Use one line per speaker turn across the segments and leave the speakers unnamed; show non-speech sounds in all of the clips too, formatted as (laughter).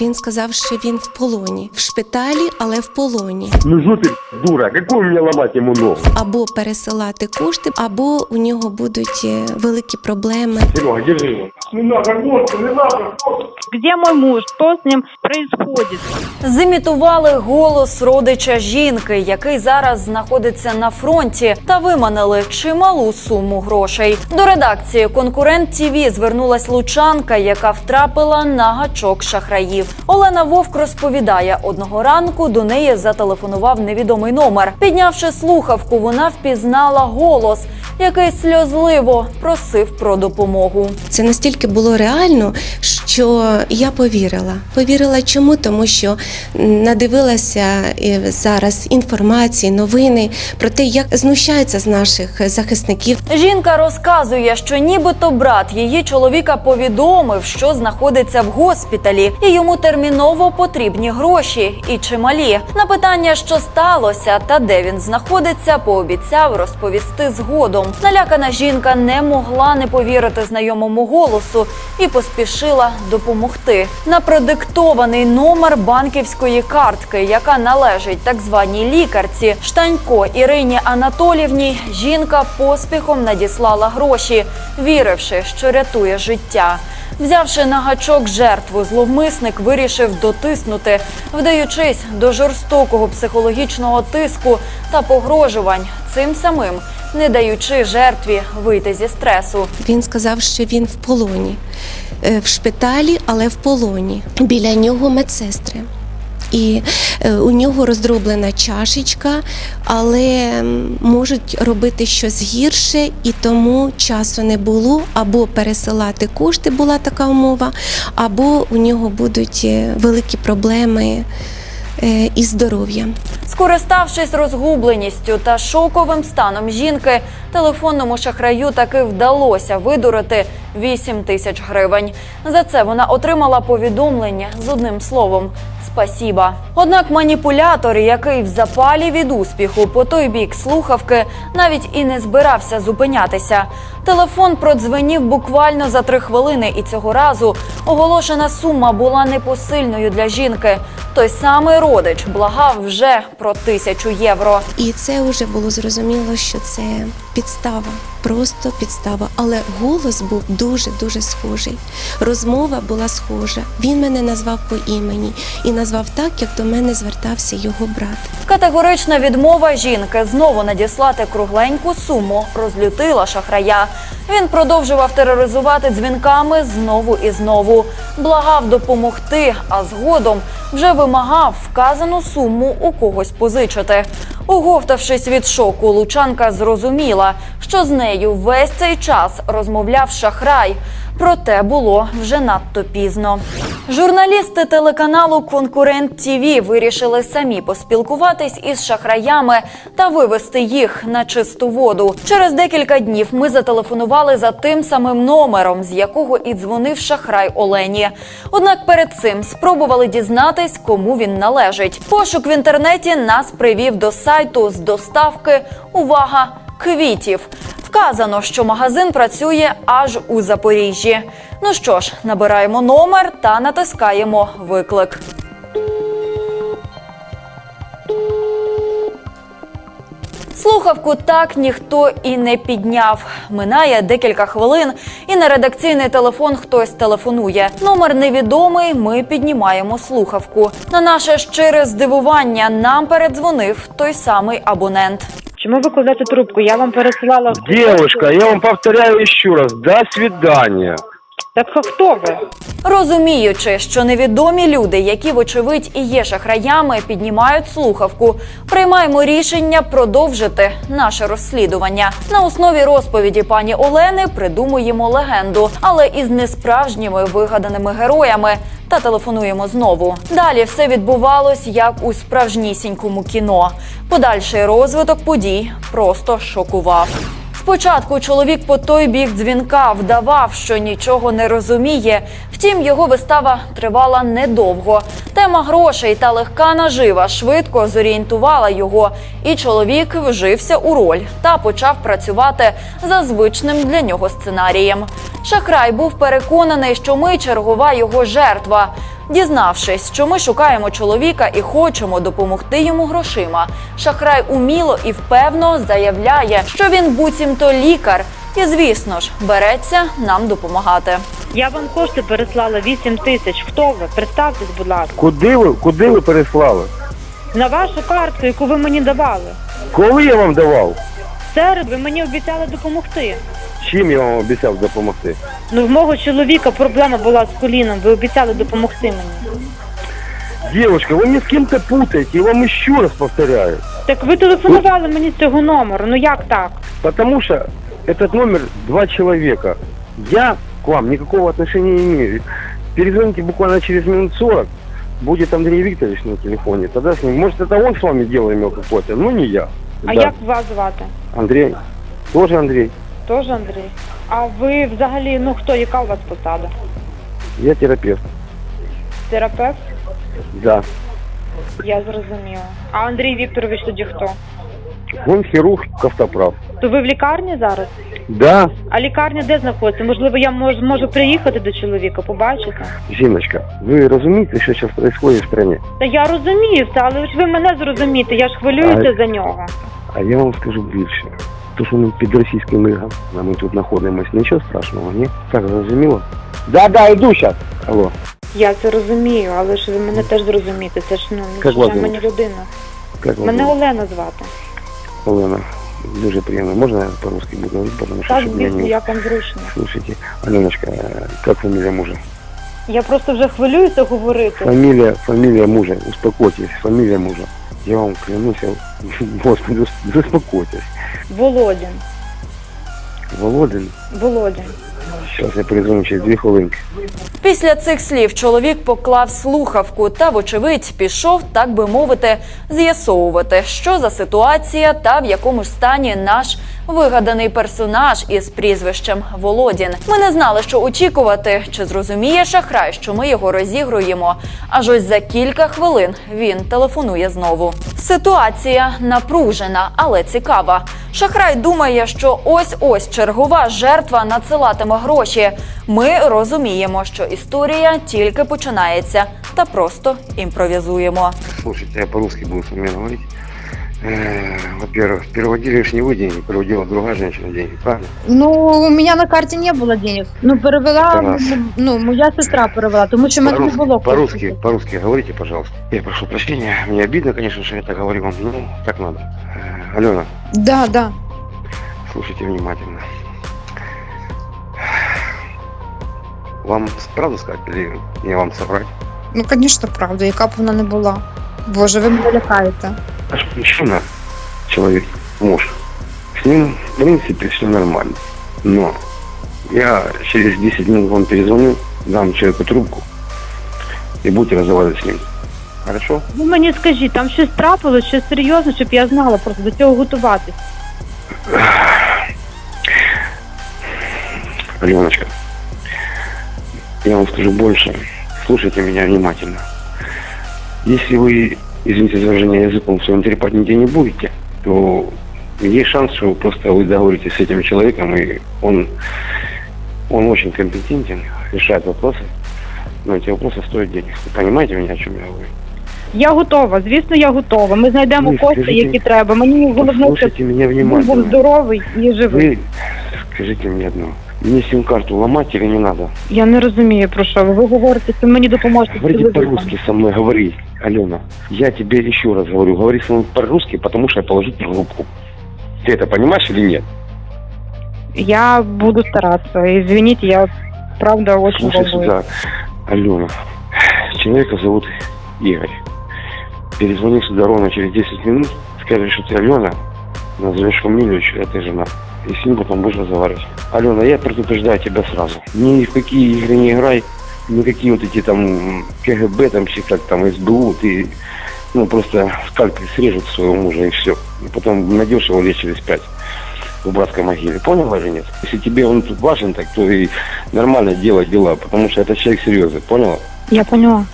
Він сказав, що він в полоні, в шпиталі, але в полоні.
Ну що ти дура, яку мені ламати йому ногу?
Або пересилати кошти, або у нього будуть е, великі проблеми.
Серега, держи його. Не надо, не надо, водку.
Где мой муж? Что с ним происходит?
Зімітували голос родича жінки, який зараз знаходиться на фронті, та виманили чималу суму грошей. До редакції конкурент ТІВІ звернулась лучанка, яка втрапила на гачок шахраїв. Олена Вовк розповідає, одного ранку до неї зателефонував невідомий номер. Піднявши слухавку, вона впізнала голос, який сльозливо просив про допомогу.
Це настільки було реально, що я повірила. Повірила чому? Тому що надивилася е, зараз інформації, новини про те, як знущаються з наших захисників.
Жінка розказує, що нібито брат її чоловіка повідомив, що знаходиться в госпіталі, і йому терміново потрібні гроші і чималі. На питання, що сталося та де він знаходиться, пообіцяв розповісти згодом. Налякана жінка не могла не повірити знайомому голосу і поспішила допомогти. На продиктований номер банківської картки, яка належить так званій лікарці Штанько Ірині Анатолівні, жінка поспіхом надіслала гроші, віривши, що рятує життя. Взявши на гачок жертву, зловмисник вирішив дотиснути, вдаючись до жорстокого психологічного тиску та погрожувань, цим самим не даючи жертві вийти зі стресу.
Він сказав, що він в полоні, Е, в шпиталі, але в полоні. Біля нього медсестри. І е, у нього роздроблена чашечка, але можуть робити щось гірше, і тому часу не було. Або пересилати кошти була така умова, або у нього будуть е, великі проблеми е, здоров'я. здоров'ям.
Скориставшись розгубленістю та шоковим станом жінки, телефонному шахраю таки вдалося видурити 8 тисяч гривень. За це вона отримала повідомлення з одним словом спасіба. Однак маніпулятор, який в запалі від успіху по той бік слухавки, навіть і не збирався зупинятися. Телефон продзвенів буквально за три хвилини, і цього разу оголошена сума була непосильною для жінки. Той самий родич благав вже про тисячу євро.
І це вже було зрозуміло, що це підстава, просто підстава. Але голос був дуже дуже схожий. Розмова була схожа. Він мене назвав по імені і назвав так, як до мене звертався його брат.
Категорична відмова жінки знову надіслати кругленьку суму розлютила шахрая. Він продовжував тероризувати дзвінками знову і знову, благав допомогти, а згодом вже вимагав вказану суму у когось позичити. Оговтавшись від шоку, лучанка зрозуміла, що з нею весь цей час розмовляв шахрай. Проте було вже надто пізно. Журналісти телеканалу Конкурент ТІВІ вирішили самі поспілкуватись із шахраями та вивести їх на чисту воду. Через декілька днів ми зателефонували за тим самим номером, з якого і дзвонив шахрай Олені. Однак перед цим спробували дізнатись, кому він належить. Пошук в інтернеті нас привів до сайту з доставки. Увага! Квітів вказано, що магазин працює аж у Запоріжжі. Ну що ж, набираємо номер та натискаємо виклик. Слухавку так ніхто і не підняв. Минає декілька хвилин, і на редакційний телефон хтось телефонує. Номер невідомий. Ми піднімаємо слухавку. На наше щире здивування нам передзвонив той самий абонент.
Чому ви кладете трубку? Я вам пересилала.
Девушка, я вам повторяю еще раз, до свидания.
Так а хто ви?
Розуміючи, що невідомі люди, які вочевидь і є шахраями, піднімають слухавку, приймаємо рішення продовжити наше розслідування. На основі розповіді пані Олени придумуємо легенду, але із несправжніми вигаданими героями. Та телефонуємо знову. Далі все відбувалось як у справжнісінькому кіно. Подальший розвиток подій просто шокував. Спочатку чоловік по той бік дзвінка вдавав, що нічого не розуміє. Втім, його вистава тривала недовго. Тема грошей та легка нажива швидко зорієнтувала його, і чоловік вжився у роль та почав працювати за звичним для нього сценарієм. Шахрай був переконаний, що ми чергова його жертва. Дізнавшись, що ми шукаємо чоловіка і хочемо допомогти йому грошима, шахрай уміло і впевно заявляє, що він буцімто лікар, і звісно ж береться нам допомагати.
Я вам кошти переслала 8 тисяч. Хто ви? Представтесь, будь ласка.
Куди ви, куди ви переслали?
На вашу картку, яку ви мені давали.
Коли я вам давав?
В ви мені обіцяли допомогти.
Чим я вам обіцяв допомогти?
Ну, в мого чоловіка проблема була з коліном. Ви обіцяли допомогти мені.
Девушка, ви мене з ким-то путаєте, я вам ще раз повторяю.
Так ви телефонували мені з цього номеру. Ну як так?
Потому что этот номер два человека. Я к вам никакого отношения не имею. Перезвоните буквально через минут 40. Будет Андрей Викторович на телефоне. Тогда с ним. Может, это он с вами дело имел какое-то, но не я.
А
Да.
як вас звати?
Андрей. Тоже Андрей.
Тож Андрій. А ви взагалі, ну хто, яка у вас посада?
Я терапевт.
Терапевт?
Да.
Я зрозуміла. А Андрій Вікторович тоді хто?
Он хирург, автоправ.
То ви в лікарні зараз?
Да,
А лікарня де знаходиться? Можливо, я мож, можу приїхати до чоловіка, побачити?
Зиночка, вы разумеете, что сейчас происходит в стране?
Та я розумію все, але ж ви мене зрозумієте, я ж хвилююся
А-
за нього.
А я вам скажу більше. То, що ми під російським мигом, а ми тут знаходимося, нічого страшного, ні? Так, зрозуміло? Да, да, йду зараз. Алло.
Я це розумію, але ж ви мене теж зрозумієте. Це ж ну
Як вас
це мені людина.
Как вас
Мене
зовут?
Олена звати.
Олена, дуже приємно. Можна по-русски буду говорить, потому что
Так,
меня
звісно,
не...
як вам зручно.
Слушайте, Аленочка, как фамилия мужа?
Я просто вже хвилююся говорити.
Фамилия, фамилия мужа, успокойтесь, фамилия мужа. Я вам клянусь, я- (laughs) господи, заспокойтесь.
Володін.
Володин,
Володін.
Зараз я перезвоню через дві хвилинки.
Після цих слів чоловік поклав слухавку та, вочевидь, пішов, так би мовити, з'ясовувати, що за ситуація та в якому ж стані наш вигаданий персонаж із прізвищем Володін. Ми не знали, що очікувати, чи зрозуміє шахрай, що ми його розігруємо. Аж ось за кілька хвилин він телефонує знову. Ситуація напружена, але цікава. Шахрай думає, що ось ось чергова жертва надсилатиме гроші. Ми розуміємо, що історія тільки починається, та просто імпровізуємо.
Слушайте, я по-русски буду с вами говорить. Э, Во-первых, переводили ж не вы деньги, переводила другая женщина деньги, правильно?
Ну, у меня на карті не було денег. Ну, перевела,
Тарас.
ну, моя сестра перевела, тому що в мене не
По-русски,
було
по-русски,
коштів.
по-русски говорите, пожалуйста. Я прошу прощения, мне обидно, конечно, что я так говорю вам, но так надо. Э, Алена,
Да, да.
слушайте внимательно. Вам правду сказать или мне вам соврать?
Ну, звісно, правда, яка б вона не була. Боже, ви мене лякаєте.
Наш мужчина, человек, муж, с ним, в принципе, все нормально. Но я через 10 минут вам перезвоню, дам человеку трубку и будете разговаривать с ним. Хорошо?
Ви мені скажіть, там щось трапилось, щось серйозне, щоб я знала просто до цього готуватись.
Аленочка, я вам скажу больше. Слушайте меня внимательно. Если вы, извините за выражение языком, своим трепать нигде не будете, то есть шанс, что просто вы договоритесь с этим человеком, и он, он очень компетентен, решает вопросы, но эти вопросы стоят денег. Вы понимаете меня, о чем я говорю?
Я готова, звісно, я готова. Ми знайдемо
Ви
кошти,
скажіть-
які треба. Мені головне, щоб
Послушайте меня
він був
внимательно.
здоровий і живий.
Вы скажите мне одно. Мне сим-карту ломать или не надо?
Я не розумію про що ви. Ви говорите, що мені допоможете. з
Говорите
чоловіком.
по-русски со мной, говори, Алена. Я тебе еще раз говорю, говори со мной по-русски, потому что я положу трубку. Ты это понимаешь или нет?
Я буду стараться. Извините, я правда очень
Слушай
волнуюсь.
сюда, Алена. Человека зовут Игорь. Перезвони сюда ровно через 10 минут, скажешь, что ты Алена, назовешь фамилию, чья ты жена. И с ним потом будешь разговаривать. Алена, я предупреждаю тебя сразу. Ни в какие игры не играй, никакие вот эти там КГБ, там, все как там, СБУ, ты ну, просто скальпель срежут своего мужа и все. И потом найдешь его лет через пять в братской могиле. Понял или нет? Если тебе он тут важен, так то и нормально делать дела, потому что это человек серьезный, поняла?
Я поняла.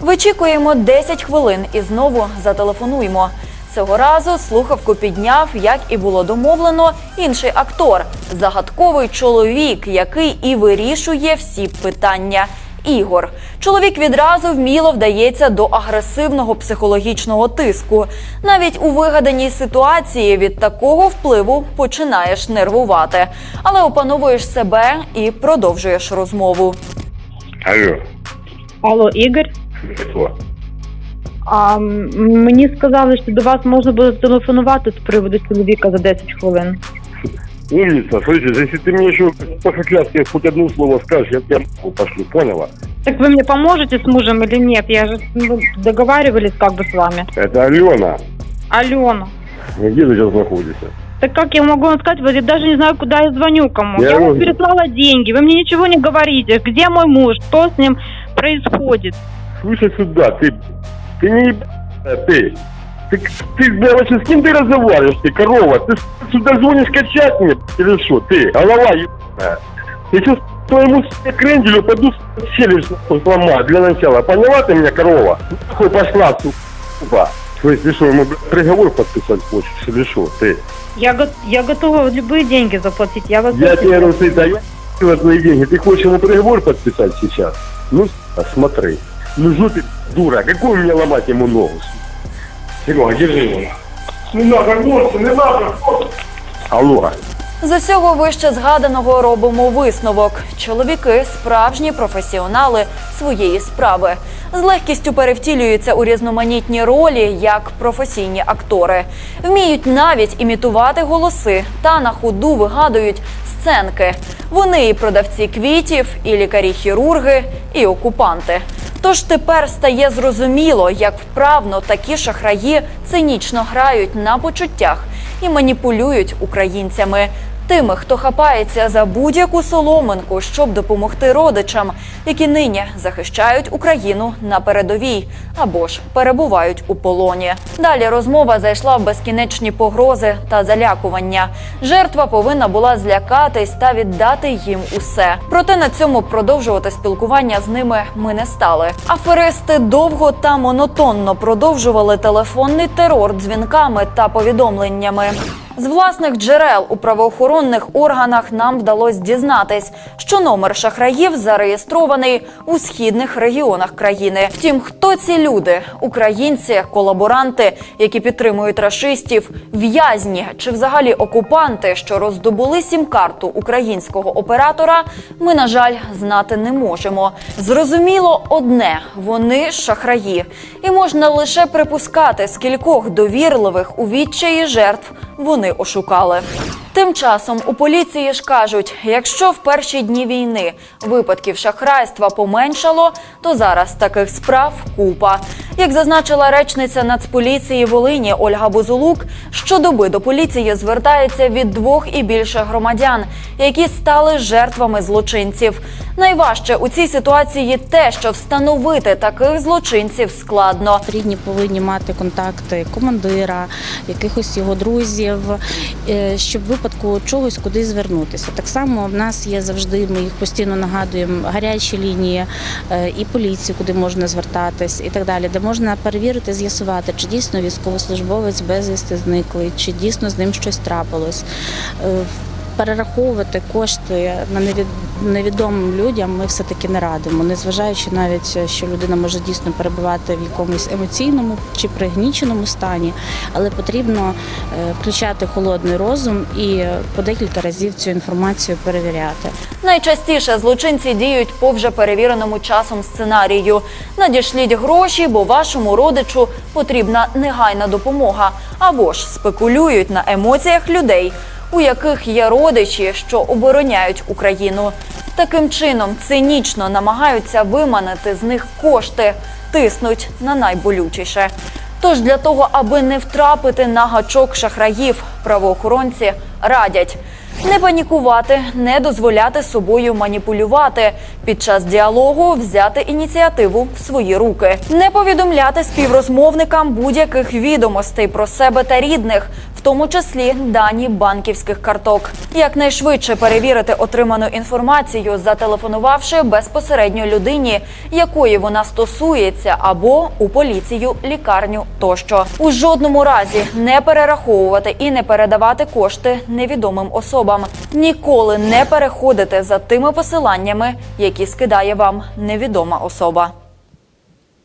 Вичікуємо 10 хвилин і знову зателефонуємо. Цього разу слухавку підняв, як і було домовлено, інший актор загадковий чоловік, який і вирішує всі питання. Ігор. Чоловік відразу вміло вдається до агресивного психологічного тиску. Навіть у вигаданій ситуації від такого впливу починаєш нервувати, але опановуєш себе і продовжуєш розмову.
Алло,
Алло, Ігор. А мені сказали, що до вас можна буде телефонувати з приводу чоловіка за 10 хвилин.
Умница, слышишь, если ты мне еще по-хохляцки хоть одно слово скажешь, я тебя пошлю, поняла?
Так вы мне поможете с мужем или нет? Я же ну, договаривались как бы с вами.
Это Алена.
Алена.
Где ты сейчас находишься?
Так как я могу вам сказать, вот я даже не знаю, куда я звоню кому.
Я
Я, вам переслала деньги, вы мне ничего не говорите. Где мой муж? Что с ним происходит?
Слушай сюда, ты, ты не ты. Ты, ты, бля, вообще с кем ты разговариваешь, ты, корова? Ты сюда звонишь качать мне, или что? Ты, голова ебаная. Я сейчас твоему кренделю пойду челюсть нахуй сломаю для начала. Поняла ты меня, корова? Нахуй пошла, сука. То есть ты что, ему приговор подписать хочешь, или что? Ты?
Я, го- я готова любые деньги заплатить. Я вас
Я тебе говорю, ты даешь твои деньги. Ты хочешь ему приговор подписать сейчас? Ну, смотри. Ну, что ты, дура, какую мне ломать ему ногу? Серега, держи его. Не надо, гости, не надо. Алло.
З усього вище згаданого робимо висновок. Чоловіки справжні професіонали своєї справи. З легкістю перевтілюються у різноманітні ролі як професійні актори. Вміють навіть імітувати голоси та на ходу вигадують сценки. Вони і продавці квітів, і лікарі-хірурги, і окупанти. Тож тепер стає зрозуміло, як вправно такі шахраї цинічно грають на почуттях і маніпулюють українцями. Тими, хто хапається за будь-яку соломинку, щоб допомогти родичам, які нині захищають Україну на передовій або ж перебувають у полоні. Далі розмова зайшла в безкінечні погрози та залякування. Жертва повинна була злякатись та віддати їм усе. Проте на цьому продовжувати спілкування з ними ми не стали. Аферисти довго та монотонно продовжували телефонний терор дзвінками та повідомленнями. З власних джерел у правоохоронних органах нам вдалося дізнатись, що номер шахраїв зареєстрований у східних регіонах країни. Втім, хто ці люди? Українці, колаборанти, які підтримують рашистів, в'язні чи взагалі окупанти, що роздобули сім-карту українського оператора, ми на жаль знати не можемо. Зрозуміло одне: вони шахраї, і можна лише припускати, скількох довірливих у відчаї жертв вони ошукали. Тим часом у поліції ж кажуть, якщо в перші дні війни випадків шахрайства поменшало, то зараз таких справ купа. Як зазначила речниця Нацполіції Волині Ольга Бузулук, щодоби до поліції звертається від двох і більше громадян, які стали жертвами злочинців. Найважче у цій ситуації те, що встановити таких злочинців складно.
Рідні повинні мати контакти командира, якихось його друзів, е, щоб в випадку чогось куди звернутися. Так само в нас є завжди, ми їх постійно нагадуємо, гарячі лінії е, і поліцію, куди можна звертатись, і так далі, де можна перевірити, з'ясувати, чи дійсно військовослужбовець безвісти зниклий, чи дійсно з ним щось трапилось. Е, Перераховувати кошти на невід- невідомим людям ми все таки не радимо, незважаючи навіть, що людина може дійсно перебувати в якомусь емоційному чи пригніченому стані, але потрібно е, включати холодний розум і по декілька разів цю інформацію перевіряти.
Найчастіше злочинці діють по вже перевіреному часом сценарію. Надішліть гроші, бо вашому родичу потрібна негайна допомога. Або ж спекулюють на емоціях людей, у яких є родичі, що обороняють Україну. Таким чином цинічно намагаються виманити з них кошти, тиснуть на найболючіше. Тож для того, аби не втрапити на гачок шахраїв, правоохоронці радять не панікувати, не дозволяти собою маніпулювати. Під час діалогу взяти ініціативу в свої руки, не повідомляти співрозмовникам будь-яких відомостей про себе та рідних, тому числі дані банківських карток. Якнайшвидше перевірити отриману інформацію, зателефонувавши безпосередньо людині, якої вона стосується, або у поліцію, лікарню тощо. У жодному разі не перераховувати і не передавати кошти невідомим особам. Ніколи не переходити за тими посиланнями, які скидає вам невідома особа.